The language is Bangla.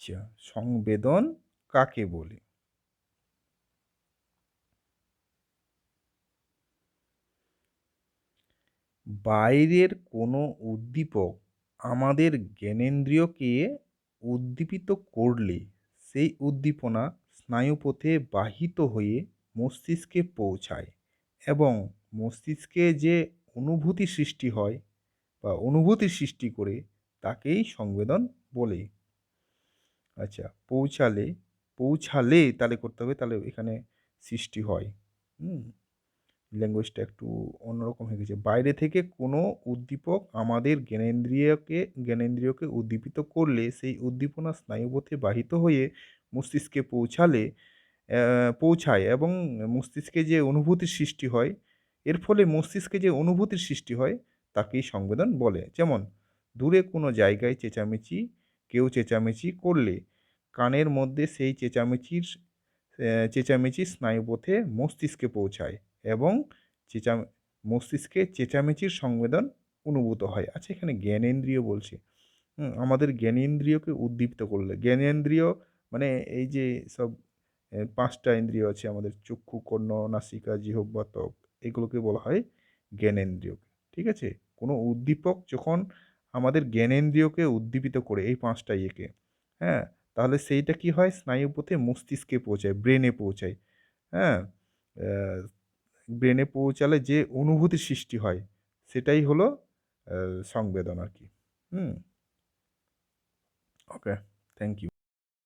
আচ্ছা সংবেদন কাকে বলে? বাইরের কোনো উদ্দীপক আমাদের জ্ঞানেন্দ্রিয়কে উদ্দীপিত করলে সেই উদ্দীপনা স্নায়ুপথে বাহিত হয়ে মস্তিষ্কে পৌঁছায় এবং মস্তিষ্কে যে অনুভূতি সৃষ্টি হয় বা অনুভূতি সৃষ্টি করে তাকেই সংবেদন বলে। আচ্ছা পৌঁছালে পৌঁছালে তাহলে করতে হবে, তাহলে এখানে সৃষ্টি হয়। হুম? ল্যাঙ্গুয়েজটা একটু অন্যরকম হয়ে গেছে। বাইরে থেকে কোনো উদ্দীপক আমাদের জ্ঞানেন্দ্রিয়কে জ্ঞানেন্দ্রিয়কে উদ্দীপিত করলে, সেই উদ্দীপনা স্নায়ুপথে বাহিত হয়ে মস্তিষ্কে পৌঁছালে পৌঁছায় এবং মস্তিষ্কে যে অনুভূতির সৃষ্টি হয়, এর ফলে মস্তিষ্কে যে অনুভূতির সৃষ্টি হয়, তাকেই সংবেদন বলে। যেমন, দূরে কোনো জায়গায় চেঁচামেচি কেউ চেঁচামেচি করলে কানের মধ্যে সেই চেঁচামেচির চেঁচামেচি স্নায়ুপথে মস্তিষ্কে পৌঁছায় এবং চেঁচা, মস্তিষ্কে চেঁচামেচির সংবেদন অনুভূত হয়। আচ্ছা এখানে জ্ঞানেন্দ্রিয় বলছে। আমাদের জ্ঞানেন্দ্রিয়কে উদ্দীপ্ত করলে, জ্ঞানেন্দ্রিয় মানে এই যে সব পাঁচটা ইন্দ্রিয় আছে আমাদের, চক্ষু, কর্ণ, নাসিকা, জিহ্বা, ত্বক, এগুলোকে বলা হয় জ্ঞানেন্দ্রিয় ঠিক আছে? কোনো উদ্দীপক যখন আমাদের জ্ঞানেন্দ্রিয়কে উদ্দীপিত করে এই পাঁচটা ইয়েকে। হ্যাঁ তাহলে সেইটা কি হয়? স্নায়ুপথে মস্তিষ্কে পৌঁছায়, ব্রেনে পৌঁছায়। হ্যাঁ ব্রেনে পৌঁছালে যে অনুভূতি সৃষ্টি হয়, সেটাই হলো সংবেদন আর কি। হুম। Okay thank you